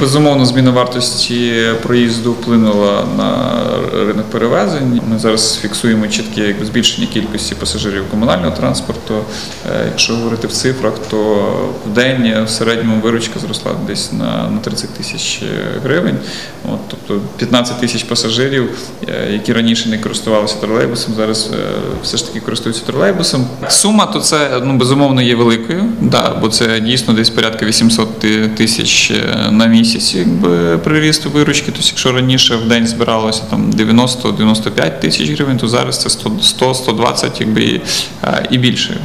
Безумовно, зміна вартості проїзду вплинула на ринок перевезень. Ми зараз фіксуємо чітке збільшення кількості пасажирів комунального транспорту. Е, Якщо говорити в цифрах, то в день в середньому виручка зросла десь на 30 тисяч гривень. От, тобто 15 тисяч пасажирів, е, які раніше не користувалися тролейбусом, зараз е, все ж таки користуються тролейбусом. Сума то це ну безумовно є великою, да, бо це дійсно десь порядка 800 тисяч е, на місяць, якби приріст виручки. Тобто, якщо раніше в день збиралося там 90-95 тисяч гривень, то зараз це 100-120 якби е, і більше.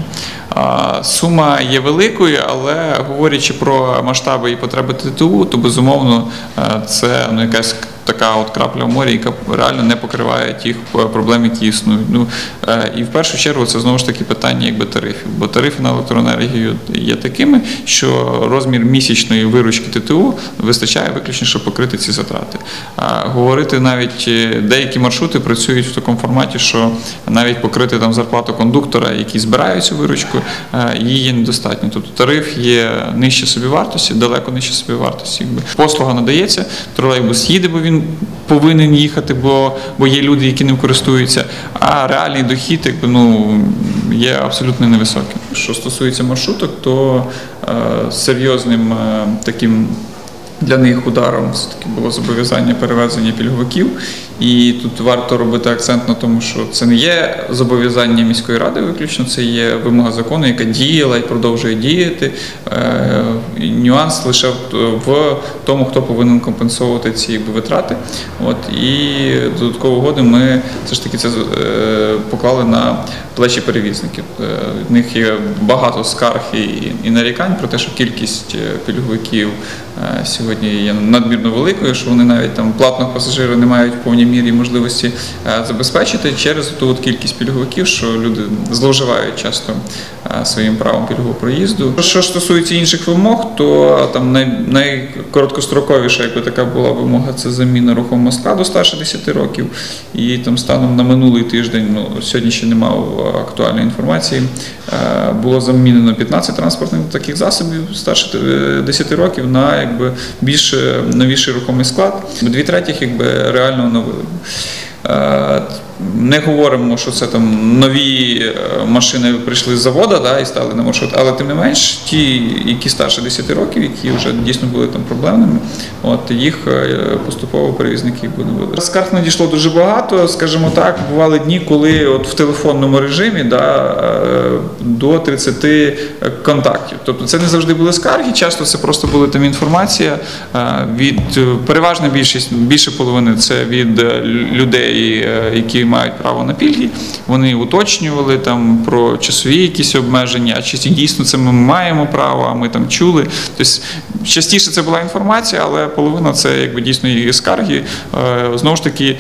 Сума є великою, але говорячи про масштаби і потреби ТТУ, то безумовно е, це ну, якась така от крапля в морі, яка реально не покриває тих е, проблем, які існують. Ну е, і в першу чергу це знову ж таки питання якби тарифів. Бо тарифи на електроенергію є такими, що розмір місячної виручки ТТУ вистачає виключно, щоб покрити ці затрати. А говорити навіть е, деякі маршрути працюють в такому форматі, що навіть покрити там зарплату кондуктора, який збирає цю виручку, її є недостатньо. Тобто тариф є нижче собівартості, далеко нижче собівартості. Послуга надається, тролейбус їде, бо він повинен їхати, бо, бо є люди, які ним користуються. А реальний дохід, якби ну є абсолютно невисоким. Що стосується маршруток, то е, серйозним е, таким. Для них ударом все-таки було зобов'язання перевезення пільговиків, і тут варто робити акцент на тому, що це не є зобов'язання міської ради, виключно це є вимога закону, яка діяла і продовжує діяти. Е, Нюанс лише в- тому, хто повинен компенсовувати ці витрати. От і додатково угоди ми все ж таки це е, поклали на плечі перевізників. Е, В них є багато скарг і, нарікань про те, що кількість пільговиків сьогодні є надмірно великою, що вони навіть там платного пасажира не мають в повній мірі можливості е, забезпечити через ту от кількість пільговиків, що люди зловживають часто е, своїм правом пільгового проїзду. Що стосується інших вимог, то там най, найкороткостроковіша, якби така була вимога, це заміна рухомого складу старше 10 років. І там станом на минулий тиждень, ну сьогодні ще не мав е, актуальної інформації, е, було замінено 15 транспортних таких засобів старше е, 10 років на якби більш е, новіший рухомий склад. Дві третіх якби реально оновили. Е, Не говоримо, що це там нові е, машини прийшли з заводу да, і стали на маршрут, але тим не менш, ті, які старше 10 років, які вже дійсно були там проблемними, от їх е, поступово перевізники будуть. Скарг надійшло дуже багато, скажімо так, бували дні, коли от в телефонному режимі да, е, до 30 контактів. Тобто це не завжди були скарги, часто це просто була там інформація від переважна більшість, більше половини це від людей, е, які мають право на пільги. Вони уточнювали там про часові якісь обмеження, а чи дійсно це ми маємо право, а ми там чули. Тобто частіше це була інформація, але половина це якби дійсно і скарги. Е, Знову ж таки,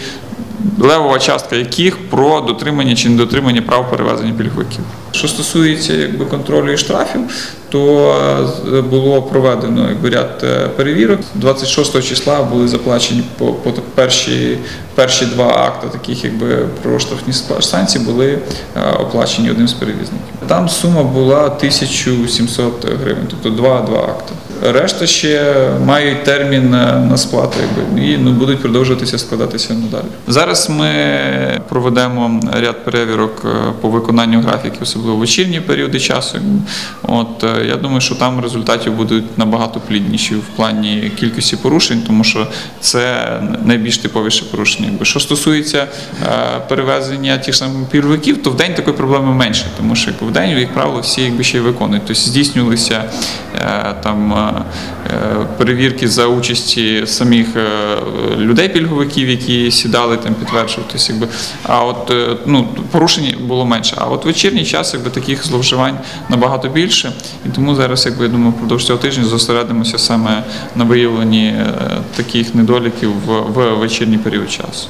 левова частка яких про дотримання чи недотримання прав перевезення пільговиків. Що стосується якби, контролю і штрафів, то е, було проведено якби, ряд е, перевірок. 26 числа були заплачені по, по перші, перші два акти, таких якби про штрафні санкції, були е, оплачені одним з перевізників. Там сума була 1700 гривень, тобто два, два акти. Решта ще мають термін е, на сплату, якби і ну, будуть продовжуватися складатися надалі. Зараз ми проведемо ряд перевірок е, по виконанню графіків, особливо в вечірні періоди часу. От е, я думаю, що там результати будуть набагато плідніші в плані кількості порушень, тому що це найбільш типовіше порушення. Якби що стосується перевезення тих самих пільговиків, то в день такої проблеми менше, тому що якби, в день, як правило, всі якби ще й виконують. Тобто здійснювалися там е, е, перевірки за участі самих е, людей пільговиків, які сідали там підтверджували. Тобто, якби, а от е, ну, порушень було менше. А от вечірній час якби, таких зловживань набагато більше. І тому зараз, якби, я думаю, впродовж цього тижня зосередимося саме на виявленні е, таких недоліків в вечірній період часу.